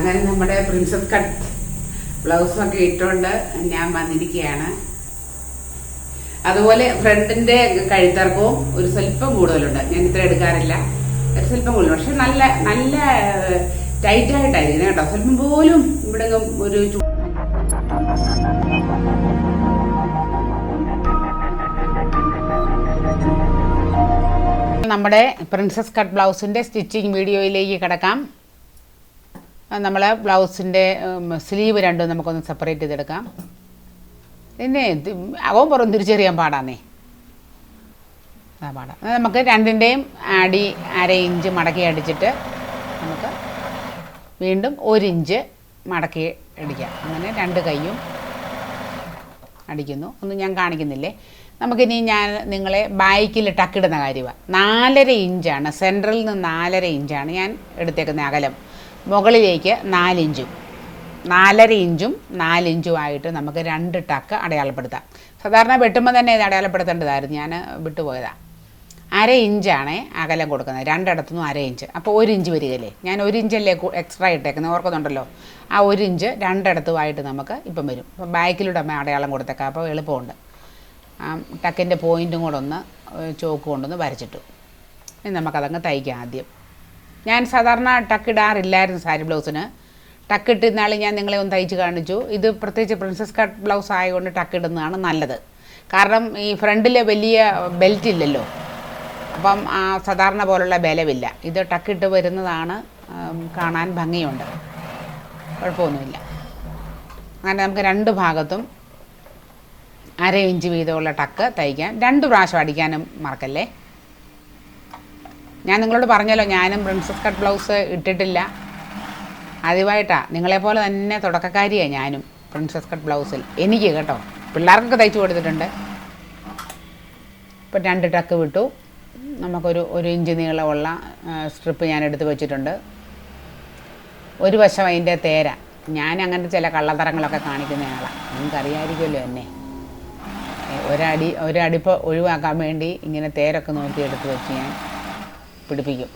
അങ്ങനെ നമ്മുടെ princess cut ബ്ലൗസൊക്കെ ഇട്ടുകൊണ്ട് ഞാൻ വന്നിരിക്കുകയാണ് അതുപോലെ ഫ്രണ്ടിന്റെ കഴുത്തിറക്കവും ഒരു സ്വല്പം കൂടുതലുണ്ട്. ഞാൻ ഇത്ര എടുക്കാറില്ല. ഒരു സ്വല്പം കൂടുതൽ പക്ഷെ നല്ല നല്ല ടൈറ്റ് ആയിട്ടായിരിക്കും കേട്ടോ. സ്വല്പം പോലും ഇവിടെ ഒരു നമ്മുടെ പ്രിൻസസ് കട്ട് ബ്ലൗസിന്റെ സ്റ്റിച്ചിങ് വീഡിയോയിലേക്ക് കിടക്കാം. നമ്മൾ ബ്ലൗസിന്റെ സ്ലീവ് രണ്ടും നമുക്കൊന്ന് സെപ്പറേറ്റ് ചെയ്തെടുക്കാം. പിന്നെ അകവും പുറം തിരിച്ചറിയാൻ പാടാന്നേ. ആ പാടാം. നമുക്ക് രണ്ടിന്റെയും അടി അര ഇഞ്ച് മടക്കി അടിച്ചിട്ട് നമുക്ക് വീണ്ടും ഒരു ഇഞ്ച് മടക്കി അടിക്കാം. അങ്ങനെ രണ്ട് കൈയും അടിക്കുന്നു. ഒന്നും ഞാൻ കാണിക്കുന്നില്ലേ? നമുക്കിനി ഞാൻ നിങ്ങളെ ബാക്കിൽ ടക്കിടുന്ന കാര്യമാണ് നാലര ഇഞ്ചാണ് സെൻട്രലിൽ നിന്ന് നാലര ഇഞ്ചാണ് ഞാൻ എടുത്തേക്കുന്ന അകലം. മുകളിലേക്ക് നാലിഞ്ചും നാലര ഇഞ്ചും നാലിഞ്ചുമായിട്ട് നമുക്ക് രണ്ട് ടക്ക് അടയാളപ്പെടുത്താം. സാധാരണ വെട്ടുമ്പോൾ തന്നെ ഇത് അടയാളപ്പെടുത്തേണ്ടതായിരുന്നു. ഞാൻ വിട്ടുപോയതാണ് അര ഇഞ്ചാണ് അകലം കൊടുക്കുന്നത്. രണ്ടിടത്തുനിന്നും അര ഇഞ്ച്. അപ്പോൾ ഒരു ഇഞ്ച് വരികയല്ലേ? ഞാൻ ഒരു ഇഞ്ചല്ലേ എക്സ്ട്രാ ഇട്ടേക്കുന്നത്? ഓർക്കുന്നുണ്ടല്ലോ? ആ ഒരു ഇഞ്ച് രണ്ടിടത്തുമായിട്ട് നമുക്ക് ഇപ്പം വരും. അപ്പം ബാക്കിലൂടെ അമ്മ അടയാളം കൊടുത്തേക്കാം. അപ്പോൾ എളുപ്പമുണ്ട്. ആ ടക്കിന്റെ പോയിന്റും കൂടെ ഒന്ന് ചോക്ക് കൊണ്ടൊന്ന് വരച്ചിട്ടു. ഇനി നമുക്കതങ്ങ് തയ്ക്കാം ആദ്യം. ഞാൻ സാധാരണ ടക്ക് ഇടാറില്ലായിരുന്നു സാരി ബ്ലൗസിന് ടക്ക് ഇട്ടിരുന്നാൾ ഞാൻ നിങ്ങളെ ഒന്ന് തയ്ച്ച് കാണിച്ചു. ഇത് പ്രത്യേകിച്ച് പ്രിൻസസ് കട്ട് ബ്ലൗസ് ആയതുകൊണ്ട് ടക്ക് ഇടുന്നതാണ് നല്ലത്. കാരണം ഈ ഫ്രണ്ടിലെ വലിയ ബെൽറ്റ് ഇല്ലല്ലോ. അപ്പം ആ സാധാരണ പോലുള്ള ബലമില്ല ഇത് ടക്കിട്ട് വരുന്നതാണ് കാണാൻ ഭംഗിയുണ്ട്. കുഴപ്പമൊന്നുമില്ല. അങ്ങനെ നമുക്ക് രണ്ട് ഭാഗത്തും അര ഇഞ്ച് വീതമുള്ള ടക്ക് തയ്ക്കാൻ രണ്ട് പ്രാവശ്യം അടിക്കാനും മറക്കല്ലേ? ഞാൻ നിങ്ങളോട് പറഞ്ഞല്ലോ ഞാനും പ്രിൻസസ് കട്ട് ബ്ലൗസ് ഇട്ടിട്ടില്ല. ആദ്യമായിട്ടാണ് നിങ്ങളെപ്പോലെ തന്നെ തുടക്കക്കാരിയാണ് ഞാനും പ്രിൻസസ് കട്ട് ബ്ലൗസിൽ എനിക്ക് കേട്ടോ പിള്ളേർക്കൊക്കെ തയ്ച്ചു കൊടുത്തിട്ടുണ്ട്. ഇപ്പം രണ്ട് ടക്ക് വിട്ടു. നമുക്കൊരു ഒരു ഇഞ്ച് നീളമുള്ള സ്ട്രിപ്പ് ഞാൻ എടുത്ത് വെച്ചിട്ടുണ്ട്. ഒരു വശം അതിന്റെ തേര. ഞാൻ അങ്ങനത്തെ ചില കള്ളത്തരങ്ങളൊക്കെ കാണിക്കുന്ന ആളാണ് നിങ്ങൾക്കറിയാമായിരിക്കുമല്ലോ എന്നെ. ഒരടി ഒരടിപ്പ് ഒഴിവാക്കാൻ വേണ്ടി ഇങ്ങനെ തേരൊക്കെ നോക്കി എടുത്ത് വെച്ച് ഞാൻ പിടിപ്പിക്കും.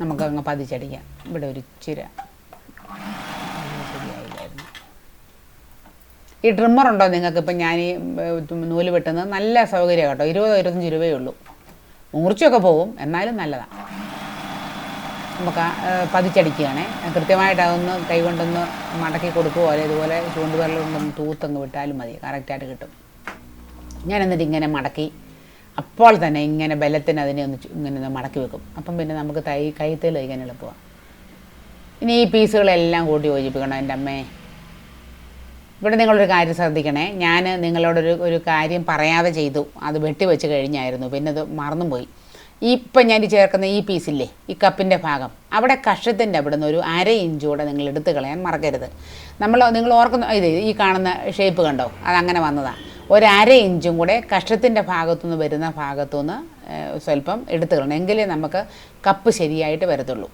നമുക്കങ്ങ് പതിച്ചടിക്കാം. ഇവിടെ ഒരു ചിര. ഈ ട്രിമ്മർ ഉണ്ടോ നിങ്ങൾക്ക് ഇപ്പം ഞാൻ ഈ നൂൽ വെട്ടുന്നത് നല്ല സൗകര്യം കേട്ടോ. ഇരുപതോ ഇരുപത്തഞ്ച് രൂപയേ ഉള്ളൂ. മൂർച്ചയൊക്കെ പോകും. എന്നാലും നല്ലതാണ് നമുക്ക് പതിച്ചടിക്കുകയാണേ. കൃത്യമായിട്ട് അതൊന്ന് കൈകൊണ്ടൊന്ന് മടക്കി കൊടുക്കുകയോ അല്ലെങ്കിൽ ഇതുപോലെ ചൂണ്ടുവിരൽ കൊണ്ടൊന്ന് തൂത്തങ്ങ് വിട്ടാലും മതി. കറക്റ്റായിട്ട് കിട്ടും. ഞാൻ എന്നിട്ട് ഇങ്ങനെ മടക്കി അപ്പോൾ തന്നെ ഇങ്ങനെ ബലത്തിന് അതിനെ ഒന്ന് ഇങ്ങനെ ഒന്ന് മടക്കി വെക്കും. അപ്പം പിന്നെ നമുക്ക് തൈ കൈത്തേൽ തയ്ക്കാൻ എളുപ്പമാണ്. ഇനി ഈ പീസുകളെല്ലാം കൂട്ടി യോജിപ്പിക്കണം എന്റെ അമ്മേ. ഇവിടെ നിങ്ങളൊരു കാര്യം ശ്രദ്ധിക്കണേ. ഞാൻ നിങ്ങളോടൊരു ഒരു കാര്യം പറയാതെ ചെയ്തു. അത് വെട്ടിവെച്ച് കഴിഞ്ഞായിരുന്നു. പിന്നെ അത് മറന്നും പോയി ഈ ഇപ്പം ഞാൻ ചേർക്കുന്ന ഈ പീസില്ലേ ഈ കപ്പിന്റെ ഭാഗം. അവിടെ കഷത്തിന്റെ അവിടെ നിന്ന് ഒരു അര ഇഞ്ചൂടെ നിങ്ങൾ എടുത്ത് കളയാൻ മറക്കരുത്. നമ്മൾ നിങ്ങൾ ഓർക്കുന്ന ഇത് ഈ കാണുന്ന ഷേപ്പ് കണ്ടോ? അതങ്ങനെ വന്നതാണ് ഒരു അര ഇഞ്ചും കൂടെ കഷത്തിന്റെ ഭാഗത്തുനിന്ന് വരുന്ന ഭാഗത്തുനിന്ന് സ്വല്പം എടുത്ത് കളയണം. എങ്കിലേ നമുക്ക് കപ്പ് ശരിയായിട്ട് വരത്തുള്ളൂ.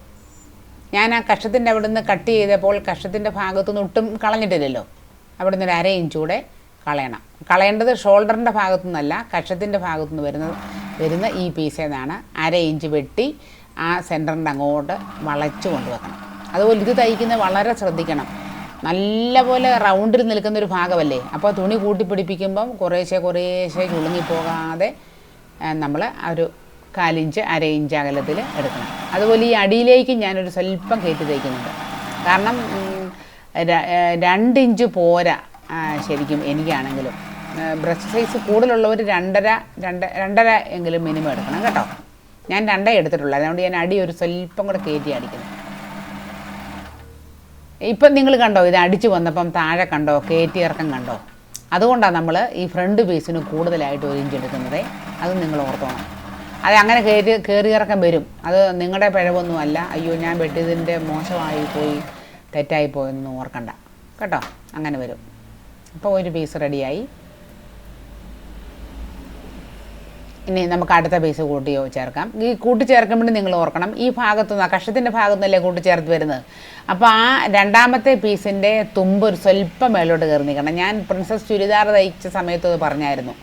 ഞാൻ ആ കഷത്തിന്റെ അവിടെ നിന്ന് കട്ട് ചെയ്തപ്പോൾ കഷത്തിന്റെ ഭാഗത്തുനിന്ന് ഒട്ടും കളഞ്ഞിട്ടില്ലല്ലോ. അവിടെ നിന്ന് ഒരു അര ഇഞ്ചൂടെ കളയണം. കളയേണ്ടത് ഷോൾഡറിന്റെ ഭാഗത്തുനിന്നല്ല കഷത്തിന്റെ ഭാഗത്തുനിന്ന് വരുന്ന വരുന്ന ഈ പീസിൽ നിന്നാണ് അര ഇഞ്ച് വെട്ടി ആ സെന്ററിന്റെ അങ്ങോട്ട് വളച്ചു കൊണ്ടുവെക്കണം. അതുപോലെ ഇത് തയ്ക്കുന്നത് വളരെ ശ്രദ്ധിക്കണം. നല്ലപോലെ റൗണ്ടിൽ നിൽക്കുന്ന ഒരു ഭാഗമല്ലേ? അപ്പോൾ തുണി കൂട്ടി പിടിപ്പിക്കുമ്പം കുറേശ്ശെ കുറേശ്ശെ ചുളുങ്ങിപ്പോകാതെ നമ്മൾ ഒരു കാലിഞ്ച് അര ഇഞ്ച് അകലത്തിൽ എടുക്കണം. അതുപോലെ ഈ അടിയിലേക്ക് ഞാനൊരു സ്വല്പം കയറ്റി തയ്ക്കുന്നുണ്ട്. കാരണം രണ്ടിഞ്ച് പോരാ ശരിക്കും എനിക്കാണെങ്കിലും. ബ്രസ്റ്റ് സൈസ് കൂടുതലുള്ളവർ രണ്ടര രണ്ട് രണ്ടര എങ്കിലും മിനിമം എടുക്കണം കേട്ടോ. ഞാൻ രണ്ടേ എടുത്തിട്ടുള്ളൂ. അതുകൊണ്ട് ഞാൻ അടി ഒരു സ്വല്പം കൂടെ കയറ്റി അടിക്കുന്നത് ഇപ്പം നിങ്ങൾ കണ്ടോ ഇത് അടിച്ചു വന്നപ്പം താഴെ കണ്ടോ കയറ്റി ഇറക്കം കണ്ടോ? അതുകൊണ്ടാണ് നമ്മൾ ഈ ഫ്രണ്ട് പീസിന് കൂടുതലായിട്ട് ഒരു ഇഞ്ച് എടുക്കുന്നത്. അത് നിങ്ങൾ ഓർത്തോണം. അത് അങ്ങനെ കയറി കയറി ഇറക്കം വരും. അത് നിങ്ങളുടെ പിഴവൊന്നും അല്ല. അയ്യോ ഞാൻ വെട്ടിയതിന്റെ മോശമായി പോയി തെറ്റായി പോയെന്ന് ഓർക്കണ്ട. കേട്ടോ? അങ്ങനെ വരും. അപ്പോൾ ഒരു പീസ് റെഡിയായി ഇനി നമുക്ക് അടുത്ത പീസ് കൂട്ടി ചേർക്കാം ഈ കൂട്ടിച്ചേർക്കുമ്പോൾ നിങ്ങൾ ഓർക്കണം ഈ ഭാഗത്തു നിന്ന് കഷത്തിന്റെ ഭാഗത്തുനിന്നല്ലേ കൂട്ടിച്ചേർത്ത് ചേർത്ത് വരുന്നത്? അപ്പോൾ ആ രണ്ടാമത്തെ പീസിന്റെ തുമ്പ് ഒരു സ്വല്പം മേലോട്ട് കയറി നിൽക്കണം. ഞാൻ പ്രിൻസസ് ചുരിദാർ തയ്ച്ച സമയത്ത് അത് പറഞ്ഞായിരുന്നു.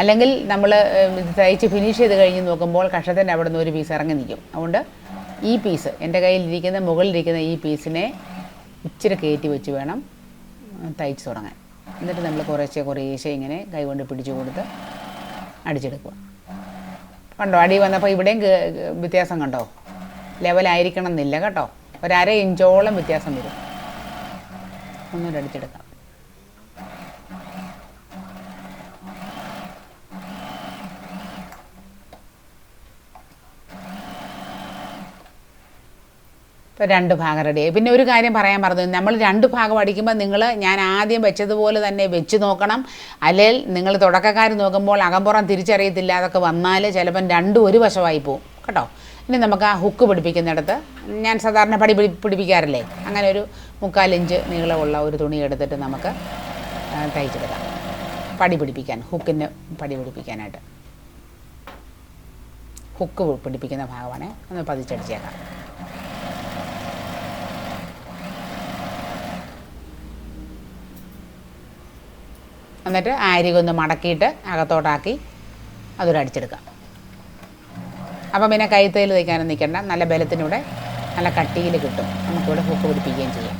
അല്ലെങ്കിൽ നമ്മൾ തയ്ച്ച് ഫിനിഷ് ചെയ്ത് കഴിഞ്ഞ് നോക്കുമ്പോൾ കഷത്തിന്റെ അവിടെ നിന്ന് ഒരു പീസ് ഇറങ്ങി നിൽക്കും. അതുകൊണ്ട് ഈ പീസ് എന്റെ കയ്യിലിരിക്കുന്ന മുകളിലിരിക്കുന്ന ഈ പീസിനെ ഇച്ചിരി കയറ്റി വെച്ച് വേണം തയ്ച്ച് തുടങ്ങാൻ. എന്നിട്ട് നമ്മൾ കുറേശ്ശെ കുറേശ്ശെ ഇങ്ങനെ കൈകൊണ്ട് പിടിച്ചു കൊടുത്ത് അടിച്ചെടുക്കുക. കണ്ടോ? അടി വന്നപ്പോൾ ഇവിടെയും വ്യത്യാസം കണ്ടോ? ലെവലായിരിക്കണം എന്നില്ല കേട്ടോ. ഒരര ഇഞ്ചോളം വ്യത്യാസം വരും. ഒന്നുകൂടെ അടിച്ചെടുക്കാം. ഇപ്പോൾ രണ്ട് ഭാഗം റെഡിയായി പിന്നെ ഒരു കാര്യം പറയാൻ പറഞ്ഞു നമ്മൾ രണ്ട് ഭാഗം അടിക്കുമ്പോൾ നിങ്ങൾ ഞാൻ ആദ്യം വെച്ചതുപോലെ തന്നെ വെച്ച് നോക്കണം. അല്ലെങ്കിൽ നിങ്ങൾ തുടക്കക്കാർ നോക്കുമ്പോൾ അകമ്പുറം തിരിച്ചറിയത്തില്ല അതൊക്കെ വന്നാൽ ചിലപ്പം രണ്ടും ഒരു വശമായി പോവും. കേട്ടോ? ഇനി നമുക്ക് ആ ഹുക്ക് പിടിപ്പിക്കുന്നിടത്ത് ഞാൻ സാധാരണ പടി പിടി പിടിപ്പിക്കാറില്ലേ? അങ്ങനെ ഒരു മുക്കാലിഞ്ച് നീളമുള്ള ഒരു തുണി എടുത്തിട്ട് നമുക്ക് തയ്ച്ചെടുക്കാം. പടി പിടിപ്പിക്കാൻ ഹുക്കിന് പടി പിടിപ്പിക്കാനായിട്ട്. ഹുക്ക് പിടിപ്പിക്കുന്ന ഭാഗമാണ്. ഒന്ന് പതിച്ചടിച്ചേക്കാം. എന്നിട്ട് ആരികൊന്ന് മടക്കിയിട്ട് അകത്തോട്ടാക്കി അതൊരു അടിച്ചെടുക്കാം അപ്പം പിന്നെ കൈത്തയിൽ തയ്ക്കാനും നിൽക്കേണ്ട. നല്ല ബലത്തിനൂടെ നല്ല കട്ടിയിൽ കിട്ടും. നമുക്കിവിടെ ഹുക്ക് പിടിപ്പിക്കുകയും ചെയ്യാം.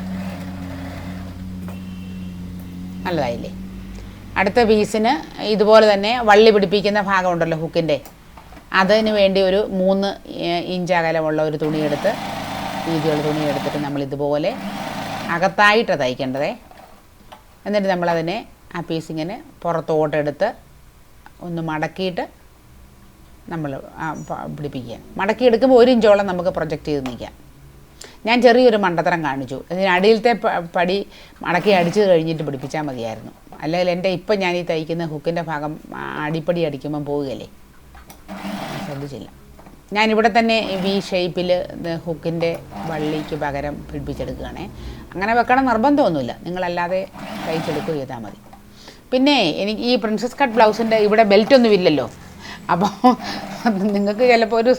നല്ലതായില്ലേ? അടുത്ത പീസിന് ഇതുപോലെ തന്നെ വള്ളി പിടിപ്പിക്കുന്ന ഭാഗമുണ്ടല്ലോ ഹുക്കിന്റെ. അതിന് വേണ്ടി ഒരു മൂന്ന് ഇഞ്ച് അകലമുള്ള ഒരു തുണിയെടുത്ത് വീതിയുള്ള തുണി എടുത്തിട്ട് നമ്മൾ ഇതുപോലെ അകത്തായിട്ടാണ് തയ്ക്കേണ്ടതേ. എന്നിട്ട് നമ്മളതിനെ ആ പീസ് പുറത്തോട്ടെടുത്ത് ഒന്ന് മടക്കിയിട്ട് നമ്മൾ പിടിപ്പിക്കുക. മടക്കിയെടുക്കുമ്പോൾ ഒരു ഇഞ്ചോളം നമുക്ക് പ്രൊജക്റ്റ് ചെയ്ത് നിൽക്കാം. ഞാൻ ചെറിയൊരു മണ്ടത്തരം കാണിച്ചു. ഇതിനടിയിലത്തെ പടി മടക്കി അടിച്ച് കഴിഞ്ഞിട്ട് പിടിപ്പിച്ചാൽ മതിയായിരുന്നു. അല്ലെങ്കിൽ എന്റെ ഇപ്പം ഞാൻ ഈ തയ്ക്കുന്ന ഹുക്കിന്റെ ഭാഗം അടിപ്പടി അടിക്കുമ്പം പോവുകയല്ലേ? ശ്രദ്ധിച്ചില്ല. ഞാനിവിടെ തന്നെ വി ഷേപ്പിൽ ഹുക്കിന്റെ വള്ളിക്ക് പകരം പിടിപ്പിച്ചെടുക്കുകയാണേ. അങ്ങനെ വെക്കണം നിർബന്ധമൊന്നുമില്ല. നിങ്ങളല്ലാതെ തയ്ച്ചെടുക്കുക ചെയ്താൽ മതി. പിന്നെ എനിക്ക് ഈ പ്രിൻസസ് കട്ട് ബ്ലൗസിന്റെ ഇവിടെ ബെൽറ്റ് ഒന്നും ഇല്ലല്ലോ. അപ്പോൾ നിങ്ങൾക്ക് ചിലപ്പോൾ ഒരു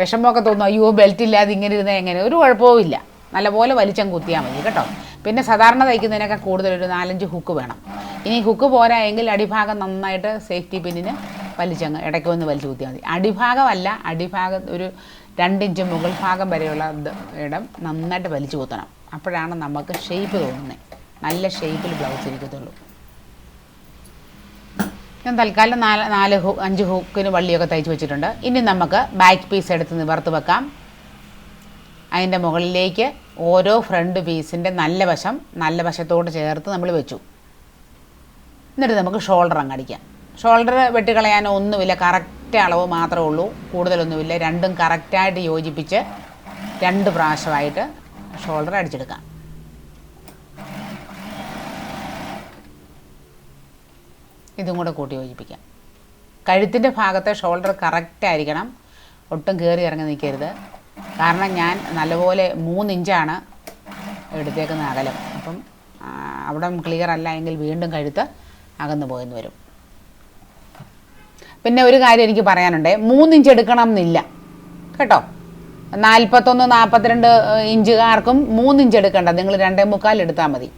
വിഷമമൊക്കെ തോന്നും അയ്യോ ബെൽറ്റ് ഇല്ലാതെ ഇങ്ങനെ ഇരുന്നാൽ എങ്ങനെ? ഒരു കുഴപ്പവും ഇല്ല. നല്ലപോലെ വലിച്ചം കുത്തിയാൽ മതി കേട്ടോ. പിന്നെ സാധാരണ തയ്ക്കുന്നതിനൊക്കെ കൂടുതൽ ഒരു നാലഞ്ച് ഹുക്ക് വേണം. ഇനി ഹുക്ക് പോരാ എങ്കിൽ അടിഭാഗം നന്നായിട്ട് സേഫ്റ്റി പിന്നിന് വലിച്ചങ്ങ് ഇടയ്ക്ക് ഒന്ന് വലിച്ചു കുത്തിയാൽ മതി. അടിഭാഗമല്ല അടിഭാഗം ഒരു രണ്ടിഞ്ച് മുകൾ ഭാഗം വരെയുള്ള ഇടം നന്നായിട്ട് വലിച്ചു കുത്തണം. അപ്പോഴാണ് നമുക്ക് ഷേപ്പ് തോന്നുന്നത് നല്ല ഷേപ്പിൽ ബ്ലൗസ് ഇരിക്കത്തുള്ളൂ. ഞാൻ തൽക്കാലം നാല് നാല് ഹൂ അഞ്ച് ഹൂക്കിന് വള്ളിയൊക്കെ തയ്ച്ച് വെച്ചിട്ടുണ്ട്. ഇനി നമുക്ക് ബാക്ക് പീസ് എടുത്ത് നിവർത്ത് വെക്കാം. അതിന്റെ മുകളിലേക്ക് ഓരോ ഫ്രണ്ട് പീസിന്റെ നല്ല വശം നല്ല വശത്തോട് ചേർത്ത് നമ്മൾ വെച്ചു. എന്നിട്ട് നമുക്ക് ഷോൾഡർ അങ്ങ് അടിക്കാം. ഷോൾഡർ വെട്ടിക്കളയാൻ ഒന്നുമില്ല കറക്റ്റ് അളവ് മാത്രമേ ഉള്ളൂ. കൂടുതലൊന്നുമില്ല. രണ്ടും കറക്റ്റായിട്ട് യോജിപ്പിച്ച് രണ്ട് പ്രാവശ്യമായിട്ട് ഷോൾഡർ അടിച്ചെടുക്കാം. ഇതും കൂടെ കൂട്ടി യോജിപ്പിക്കാം. കഴുത്തിന്റെ ഭാഗത്തെ ഷോൾഡർ കറക്റ്റ് ആയിരിക്കണം. ഒട്ടും കയറി ഇറങ്ങി നിൽക്കരുത്. കാരണം ഞാൻ നല്ലപോലെ മൂന്നിഞ്ചാണ് എടുത്തേക്കുന്ന അകലം. അപ്പം അവിടെ ക്ലിയർ അല്ല എങ്കിൽ വീണ്ടും കഴുത്ത് അകന്നു പോയെന്ന് വരും. പിന്നെ ഒരു കാര്യം എനിക്ക് പറയാനുണ്ട്. മൂന്നിഞ്ച് എടുക്കണം എന്നില്ല. കേട്ടോ? നാൽപ്പത്തൊന്ന് നാൽപ്പത്തിരണ്ട് ഇഞ്ചുകാർക്കും മൂന്നിഞ്ച് എടുക്കണ്ട. നിങ്ങൾ രണ്ടേ മുക്കാൽ എടുത്താൽ മതി.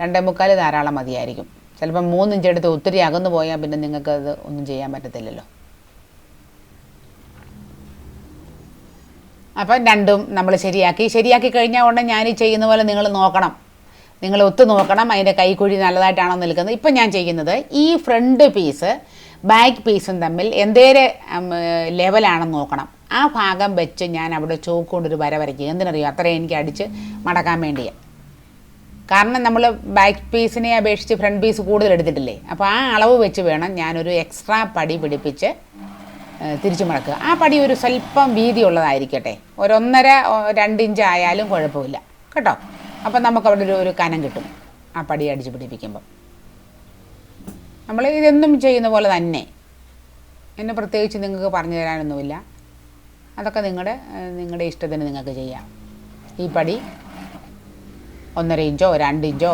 രണ്ടേ മുക്കാൽ ധാരാളം മതിയായിരിക്കും. ചിലപ്പം മൂന്നിഞ്ച് എടുത്ത് ഒത്തിരി അകന്നു പോയാൽ പിന്നെ നിങ്ങൾക്ക് അത് ഒന്നും ചെയ്യാൻ പറ്റത്തില്ലല്ലോ. അപ്പം രണ്ടും നമ്മൾ ശരിയാക്കി. ശരിയാക്കി കഴിഞ്ഞാൽ ഉടനെ ഞാൻ ഈ ചെയ്യുന്ന പോലെ നിങ്ങൾ നോക്കണം. നിങ്ങൾ ഒത്തു നോക്കണം. അതിന്റെ കൈക്കുഴി നല്ലതായിട്ടാണോ നിൽക്കുന്നത്. ഇപ്പം ഞാൻ ചെയ്യുന്നത് ഈ ഫ്രണ്ട് പീസ് ബാക്ക് പീസും തമ്മിൽ എന്തേരെ ലെവലാണെന്ന് നോക്കണം. ആ ഭാഗം വെച്ച് ഞാൻ അവിടെ ചോക്ക് കൊണ്ടൊരു വര വരയ്ക്കുക എന്തിനറിയോ? അത്രയും എനിക്ക് അടിച്ച് മടക്കാൻ വേണ്ടിയാണ് കാരണം നമ്മൾ ബാക്ക് പീസിനെ അപേക്ഷിച്ച് ഫ്രണ്ട് പീസ് കൂടുതൽ എടുത്തിട്ടില്ലേ? അപ്പോൾ ആ അളവ് വെച്ച് വേണം ഞാനൊരു എക്സ്ട്രാ പടി പിടിപ്പിച്ച് തിരിച്ചു മടക്കുക. ആ പടി ഒരു സ്വല്പം വീതിയുള്ളതായിരിക്കട്ടെ. ഒരൊന്നര രണ്ട് ഇഞ്ച് ആയാലും കുഴപ്പമില്ല. കേട്ടോ? അപ്പം നമുക്ക് അവിടെ ഒരു ഒരു കനം കിട്ടും ആ പടി അടിച്ച് പിടിപ്പിക്കുമ്പം. നമ്മൾ ഇതെന്നും ചെയ്യുന്ന പോലെ തന്നെ. എന്നെ പ്രത്യേകിച്ച് നിങ്ങൾക്ക് പറഞ്ഞു തരാനൊന്നുമില്ല. അതൊക്കെ നിങ്ങളുടെ നിങ്ങളുടെ ഇഷ്ടത്തിന് നിങ്ങൾക്ക് ചെയ്യാം. ഈ പടി ഒന്നര ഇഞ്ചോ രണ്ട് ഇഞ്ചോ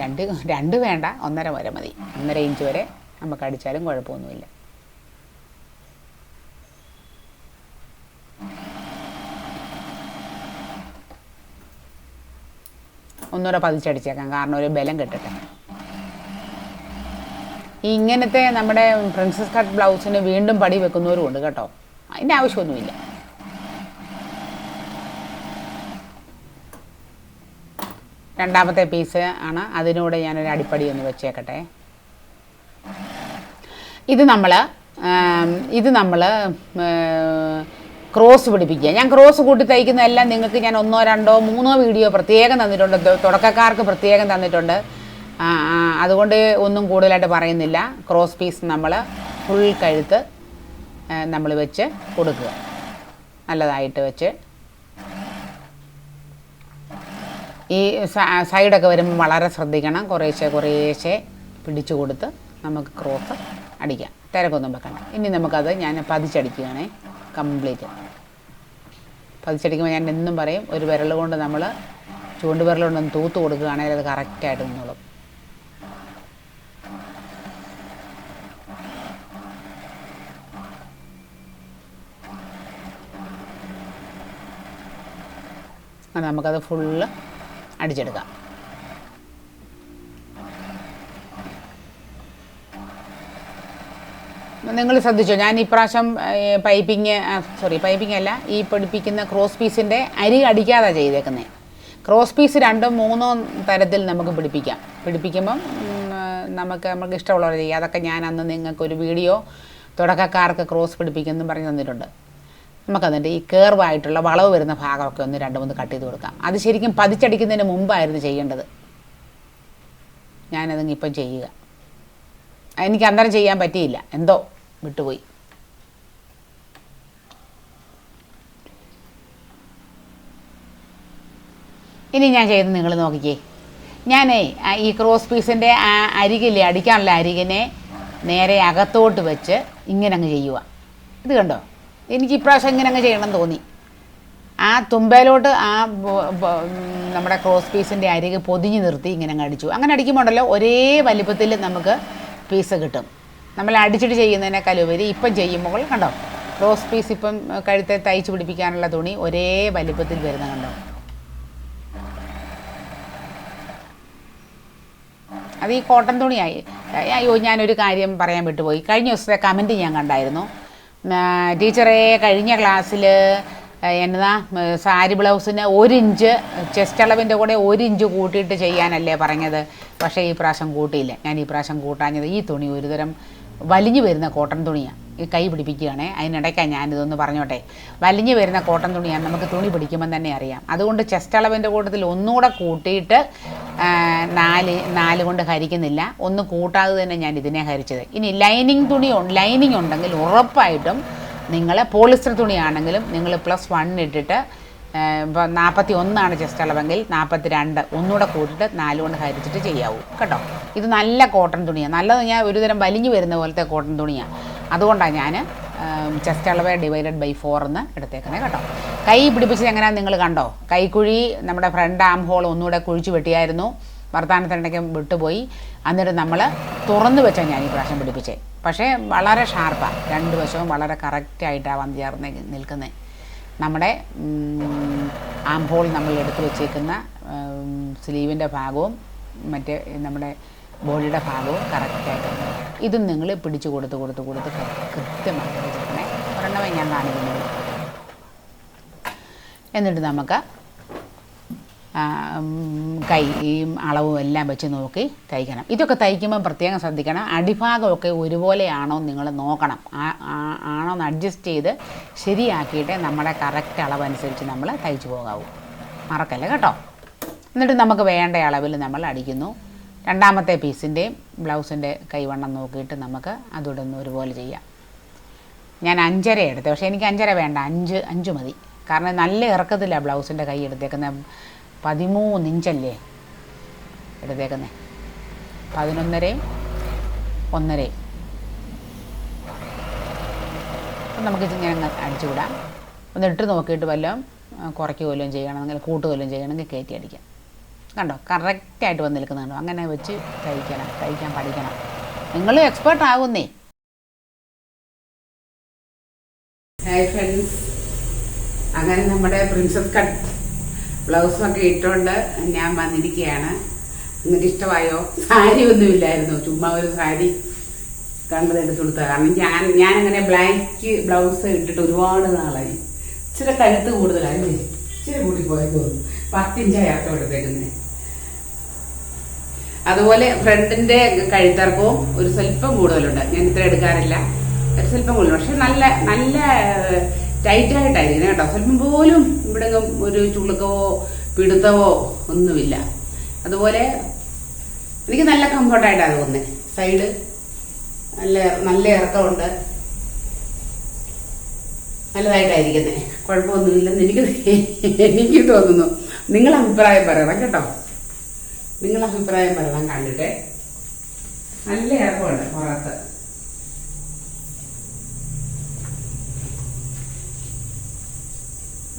രണ്ട് രണ്ട് വേണ്ട ഒന്നര വരെ മതി. ഒന്നര ഇഞ്ച് വരെ നമുക്ക് അടിച്ചാലും കുഴപ്പമൊന്നുമില്ല. ഒന്നുകൂടെ പതിച്ചടിച്ചേക്കാം കാരണം ഒരു ബലം കിട്ടട്ടെ. ഇങ്ങനത്തെ നമ്മുടെ പ്രിൻസസ് കട്ട് ബ്ലൗസിന് വീണ്ടും പടി വെക്കുന്നവരും ഉണ്ട് കേട്ടോ. അതിന്റെ ആവശ്യമൊന്നുമില്ല. രണ്ടാമത്തെ പീസ് ആണ്. അതിനൂടെ ഞാനൊരു അടിപ്പടി ഒന്ന് വെച്ചേക്കട്ടെ. ഇത് നമ്മൾ ഇത് നമ്മൾ ക്രോസ് പിടിപ്പിക്കുക. ഞാൻ ക്രോസ് കൂട്ടി തയ്ക്കുന്നതെല്ലാം നിങ്ങൾക്ക് ഞാൻ ഒന്നോ രണ്ടോ മൂന്നോ വീഡിയോ പ്രത്യേകം തന്നിട്ടുണ്ട്. തുടക്കക്കാർക്ക് പ്രത്യേകം തന്നിട്ടുണ്ട്. അതുകൊണ്ട് ഒന്നും കൂടുതലായിട്ട് പറയുന്നില്ല. ക്രോസ് പീസ് നമ്മൾ ഫുൾ കഴുത്ത് നമ്മൾ വെച്ച് കൊടുക്കുക. നല്ലതായിട്ട് വെച്ച് ഈ സൈഡൊക്കെ വരുമ്പോൾ വളരെ ശ്രദ്ധിക്കണം. കുറേശ്ശെ കുറേശ്ശെ പിടിച്ചു കൊടുത്ത് നമുക്ക് ക്രോസ് അടിക്കാം. തിരക്കൊന്നും വെക്കണം ഇനി നമുക്കത് ഞാൻ പതിച്ചടിക്കുകയാണേ. കംപ്ലീറ്റ്. പതിച്ചടിക്കുമ്പോൾ ഞാൻ എന്നും പറയും ഒരു വിരൽ കൊണ്ട് നമ്മൾ ചൂണ്ട് വിരൽ കൊണ്ടൊന്ന് തൂത്ത് കൊടുക്കുകയാണെങ്കിൽ അത് കറക്റ്റായിട്ട് നിന്നോളും. നമുക്കത് ഫുള്ള് അടിച്ചെടുക്കാം. നിങ്ങൾ ശ്രദ്ധിച്ചോ? ഞാൻ ഇപ്രാവശ്യം പൈപ്പിങ് സോറി പൈപ്പിംഗ് അല്ല ഈ പഠിപ്പിക്കുന്ന ക്രോസ് പീസിന്റെ അരി അടിക്കാതെ ചെയ്തേക്കുന്നത് ക്രോസ് പീസ് രണ്ടോ മൂന്നോ തരത്തിൽ നമുക്ക് പിടിപ്പിക്കാം. പിടിപ്പിക്കുമ്പം നമുക്ക് നമുക്ക് ഇഷ്ടമുള്ളവർ ചെയ്യാം. അതൊക്കെ ഞാൻ അന്ന് നിങ്ങൾക്കൊരു വീഡിയോ തുടക്കക്കാർക്ക് ക്രോസ് പിടിപ്പിക്കുമെന്നും പറഞ്ഞു തന്നിട്ടുണ്ട്. നമുക്കതിന്റെ ഈ കേർവായിട്ടുള്ള വളവ് വരുന്ന ഭാഗമൊക്കെ ഒന്ന് രണ്ട് മൂന്ന് കട്ട് ചെയ്ത് കൊടുക്കാം. അത് ശരിക്കും പതിച്ചടിക്കുന്നതിന് മുമ്പായിരുന്നു ചെയ്യേണ്ടത്. ഞാനതങ്ങ് ഇപ്പം ചെയ്യുക. എനിക്ക് അന്നേരം ചെയ്യാൻ പറ്റിയില്ല. എന്തോ വിട്ടുപോയി. ഇനി ഞാൻ ചെയ്ത് നിങ്ങൾ നോക്കിക്കേ. ഞാനേ ഈ ക്രോസ് പീസിന്റെ ആ അരികില്ലേ അടിക്കാനുള്ള അരികിനെ നേരെ അകത്തോട്ട് വെച്ച് ഇങ്ങനെ അങ്ങ് ചെയ്യുക. ഇത് കണ്ടോ? എനിക്ക് ഇപ്രാവശ്യം ഇങ്ങനെ അങ്ങ് ചെയ്യണം തോന്നി. ആ തുമ്പയിലോട്ട് ആ നമ്മുടെ ക്രോസ് പീസിന്റെ അരികെ പൊതിഞ്ഞ് നിർത്തി ഇങ്ങനെ അങ്ങ് അടിച്ചു. അങ്ങനെ അടിക്കുമ്പോൾ ഉണ്ടല്ലോ ഒരേ വലിപ്പത്തിൽ നമുക്ക് പീസ് കിട്ടും. നമ്മൾ അടിച്ചിട്ട് ചെയ്യുന്നതിനേക്കാൾ ഉപരി ഇപ്പം ചെയ്യുമ്പോൾ കണ്ടോ? ക്രോസ് പീസ് ഇപ്പം കഴുത്തെ തയ്ച്ച് പിടിപ്പിക്കാനുള്ള തുണി ഒരേ വലിപ്പത്തിൽ വരുന്ന കണ്ടോ? അത് ഈ കോട്ടൺ തുണിയായി. അയ്യോ ഞാനൊരു കാര്യം പറയാൻ വിട്ടുപോയി. കഴിഞ്ഞ ദിവസത്തെ കമന്റ് ഞാൻ കണ്ടായിരുന്നു. ടീച്ചറെ കഴിഞ്ഞ ക്ലാസ്സിൽ എന്നതാ സാരി ബ്ലൗസിന് ഒരു ഇഞ്ച് ചെസ്റ്റ് അളവിന്റെ കൂടെ ഒരു ഇഞ്ച് കൂട്ടിയിട്ട് ചെയ്യാനല്ലേ പറഞ്ഞത്. പക്ഷേ ഈ പ്രാവശ്യം കൂട്ടിയില്ല. ഞാൻ ഈ പ്രാവശ്യം കൂട്ടാഞ്ഞത് ഈ തുണി ഒരുതരം വലിഞ്ഞു വരുന്ന കോട്ടൺ തുണിയാണ് കൈ പിടിപ്പിക്കുകയാണേ. അതിനിടയ്ക്കാണ് ഞാനിതൊന്ന് പറഞ്ഞോട്ടെ. വലിഞ്ഞു വരുന്ന കോട്ടൺ തുണിയാണ് നമുക്ക് തുണി പിടിക്കുമ്പം തന്നെ അറിയാം. അതുകൊണ്ട് ചെസ്റ്റ് അളവിന്റെ കൂട്ടത്തിൽ ഒന്നുകൂടെ കൂട്ടിയിട്ട് നാല് നാല് കൊണ്ട് ഹരിക്കുന്നില്ല. ഒന്ന് കൂട്ടാതെ തന്നെ ഞാൻ ഇതിനെ ഹരിച്ചത്. ഇനി ലൈനിങ് തുണി ലൈനിങ് ഉണ്ടെങ്കിൽ ഉറപ്പായിട്ടും നിങ്ങൾ പോളിസ്റ്റർ തുണിയാണെങ്കിലും നിങ്ങൾ പ്ലസ് വൺ ഇട്ടിട്ട് ഇപ്പോൾ നാൽപ്പത്തി ഒന്നാണ് ചെസ്റ്റ് അളവെങ്കിൽ നാൽപ്പത്തി രണ്ട് ഒന്നുകൂടെ കൂട്ടിയിട്ട് നാല് കൊണ്ട് ഹരിച്ചിട്ട് ചെയ്യാവൂ. കേട്ടോ? ഇത് നല്ല കോട്ടൺ തുണിയാണ് നല്ലത് ഞാൻ ഒരുതരം വലിഞ്ഞു വരുന്ന പോലത്തെ കോട്ടൺ തുണിയാണ് അതുകൊണ്ടാണ് ഞാൻ ചെസ്റ്റ് അളവ് ഡിവൈഡഡ് ബൈ ഫോർ എന്ന് എടുത്തേക്കുന്നത് കേട്ടോ. കൈ പിടിപ്പിച്ചത് എങ്ങനെയാണെന്ന് നിങ്ങൾ കണ്ടോ? കൈക്കുഴി നമ്മുടെ ഫ്രണ്ട് ആം ഹോൾ ഒന്നുകൂടെ കുഴിച്ച് വെട്ടിയായിരുന്നു. വർത്തമാനത്തിനിടയ്ക്ക് വിട്ടുപോയി. എന്നിട്ട് നമ്മൾ തുറന്നു വെച്ചാൽ ഞാൻ ഈ പ്രാവശ്യം പിടിപ്പിച്ചേ. പക്ഷേ വളരെ ഷാർപ്പാണ് രണ്ട് വശവും വളരെ കറക്റ്റായിട്ടാണ് വന്ന് ചേർന്ന് നിൽക്കുന്നത് നമ്മുടെ ആം ഹോൾ നമ്മൾ എടുത്ത് വെച്ചേക്കുന്ന സ്ലീവിന്റെ ഭാഗവും മറ്റേ നമ്മുടെ ബോഡിയുടെ ഭാഗവും കറക്റ്റായിട്ട് ഇതും നിങ്ങൾ പിടിച്ചു കൊടുത്ത് കൊടുത്ത് കൊടുത്ത് കൃത്യമായിട്ട് വെച്ചിരിക്കണേ ഒരെണ്ണമേ ഞാൻ കാണിക്കുന്നത് എന്നിട്ട് നമുക്ക് കൈ ഈ അളവും എല്ലാം വെച്ച് നോക്കി തയ്ക്കണം. ഇതൊക്കെ തയ്ക്കുമ്പോൾ പ്രത്യേകം ശ്രദ്ധിക്കണം. അടിഭാഗമൊക്കെ ഒരുപോലെയാണോ നിങ്ങൾ നോക്കണം. ആണോ എന്ന് അഡ്ജസ്റ്റ് ചെയ്ത് ശരിയാക്കിയിട്ട് നമ്മുടെ കറക്റ്റ് അനുസരിച്ച് നമ്മൾ തയ്ച്ചു പോകാവൂ. മറക്കല്ലേ കേട്ടോ? എന്നിട്ട് നമുക്ക് വേണ്ട അളവിൽ നമ്മൾ അടിക്കുന്നു. രണ്ടാമത്തെ പീസിന്റെയും ബ്ലൗസിന്റെ കൈവണ്ണം നോക്കിയിട്ട് നമുക്ക് അതുകൂടെ ഒരുപോലെ ചെയ്യാം. ഞാൻ അഞ്ചര എടുത്തു പക്ഷേ എനിക്ക് അഞ്ചര വേണ്ട അഞ്ച് അഞ്ച് മതി. കാരണം നല്ല ഇറക്കത്തില്ല ബ്ലൗസിന്റെ കൈ എടുത്തേക്കുന്നത് പതിമൂന്ന് ഇഞ്ചല്ലേ എടുത്തേക്കുന്നത് പതിനൊന്നരയും ഒന്നരയും. അപ്പം നമുക്ക് ഇങ്ങനെ അങ്ങ് അടിച്ചു വിടാം ഒന്ന് ഇട്ട് നോക്കിയിട്ട് വല്ലതും കുറയ്ക്കുക വല്ലതും ചെയ്യണമെങ്കിൽ കൂട്ടുക വല്ലതും ചെയ്യണമെങ്കിൽ കയറ്റി അടിക്കാം. കണ്ടോ? കറക്റ്റായിട്ട് വന്ന് നിൽക്കുന്നുണ്ടോ അങ്ങനെ വെച്ച് തയ്ക്കണം തയ്ക്കാൻ പഠിക്കണം. നിങ്ങൾ എക്സ്പേർട്ട് ആകുന്നേ ഹായ് ഫ്രണ്ട്സ് അങ്ങനെ നമ്മുടെ പ്രിൻസസ് കട്ട് ബ്ലൗസൊക്കെ ഇട്ടുകൊണ്ട് ഞാൻ വന്നിരിക്കുകയാണ് നിങ്ങൾക്ക് ഇഷ്ടമായോ സാരി ഒന്നുമില്ലായിരുന്നു. ചുമ്മാ ഒരു സാരി കണ്ടത് എടുത്തു കൊടുത്ത കാരണം ഞാൻ ഞാൻ അങ്ങനെ ബ്ലാക്ക് ബ്ലൗസ് ഇട്ടിട്ട് ഒരുപാട് നാളായി. ഇച്ചിരി കഴുത്ത് കൂടുതലായി. ഇച്ചിരി കൂടി പോയത് തോന്നുന്നു പത്തിഞ്ചായി അർത്ഥം എടുത്തേക്കുന്നത് അതുപോലെ ഫ്രണ്ടിന്റെ കഴുത്തിറക്കവും ഒരു സ്വല്പം കൂടുതലുണ്ട്. ഞാൻ ഇത്ര എടുക്കാറില്ല. ഒരു സ്വല്പം കൂടുതൽ പക്ഷെ നല്ല നല്ല ടൈറ്റ് ആയിട്ടായിരിക്കും കേട്ടോ. സ്വല്പം പോലും ഇവിടെ ഒരു ചുളുക്കവോ പിടുത്തവോ ഒന്നുമില്ല. അതുപോലെ എനിക്ക് നല്ല കംഫർട്ടായിട്ടാണ് തോന്നുന്നത് സൈഡ് നല്ല നല്ല ഇറക്കമുണ്ട്. നല്ലതായിട്ടായിരിക്കുന്നത് കുഴപ്പമൊന്നുമില്ലെന്ന് എനിക്ക് എനിക്ക് തോന്നുന്നു. നിങ്ങൾ അഭിപ്രായം പറയണം കേട്ടോ. നിങ്ങൾ അഭിപ്രായം പറയണം. കണ്ടിട്ടെ. നല്ല ഇറക്കമുണ്ട് പുറത്ത്.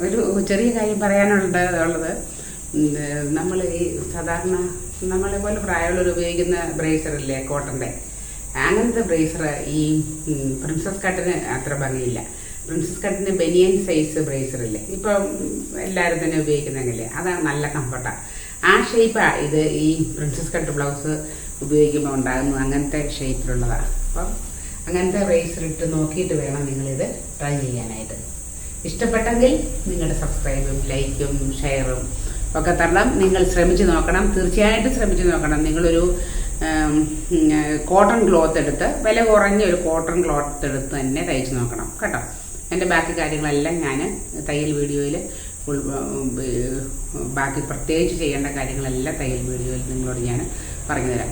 ഒരു ചെറിയ കാര്യം പറയാനുള്ളത് ഉള്ളത്. നമ്മൾ ഈ സാധാരണ നമ്മളെ പോലെ പ്രായമുള്ളവർ ഉപയോഗിക്കുന്ന ബ്രേസർ ഇല്ലേ കോട്ടന്റെ? അങ്ങനത്തെ ബ്രേസർ ഈ പ്രിൻസസ് കട്ടിന് അത്ര ഭംഗിയില്ല. പ്രിൻസസ് കട്ടിന് ബനിയൻ സൈസ് ബ്രേസർ ഇല്ലേ? ഇപ്പം എല്ലാവരും തന്നെ ഉപയോഗിക്കുന്നെങ്കിലേ അതാണ് നല്ല കംഫർട്ടാണ് ആ ഷേപ്പാണ് ഇത് ഈ പ്രിൻസസ് കട്ട് ബ്ലൗസ് ഉപയോഗിക്കുമ്പോൾ ഉണ്ടാകുന്നത് അങ്ങനത്തെ ഷേപ്പിലുള്ളതാണ് അപ്പം അങ്ങനത്തെ റേസർ ഇട്ട് നോക്കിയിട്ട് വേണം നിങ്ങളിത് ട്രൈ ചെയ്യാനായിട്ട്. ഇഷ്ടപ്പെട്ടെങ്കിൽ നിങ്ങളുടെ സബ്സ്ക്രൈബും ലൈക്കും ഷെയറും ഒക്കെ തരണം. നിങ്ങൾ ശ്രമിച്ചു നോക്കണം. തീർച്ചയായിട്ടും ശ്രമിച്ചു നോക്കണം. നിങ്ങളൊരു കോട്ടൺ ക്ലോത്ത് എടുത്ത് വില കുറഞ്ഞ ഒരു കോട്ടൺ ക്ലോത്ത് എടുത്ത് തന്നെ തയ്ച്ചു നോക്കണം. കേട്ടോ? എന്റെ ബാക്കി കാര്യങ്ങളെല്ലാം ഞാൻ തയ്യൽ വീഡിയോയിൽ ബാക്കി പ്രത്യേകിച്ച് ചെയ്യേണ്ട കാര്യങ്ങളെല്ലാം തയ്യൽ വീഡിയോയിൽ നിങ്ങളോട് ഞാൻ പറഞ്ഞു തരാം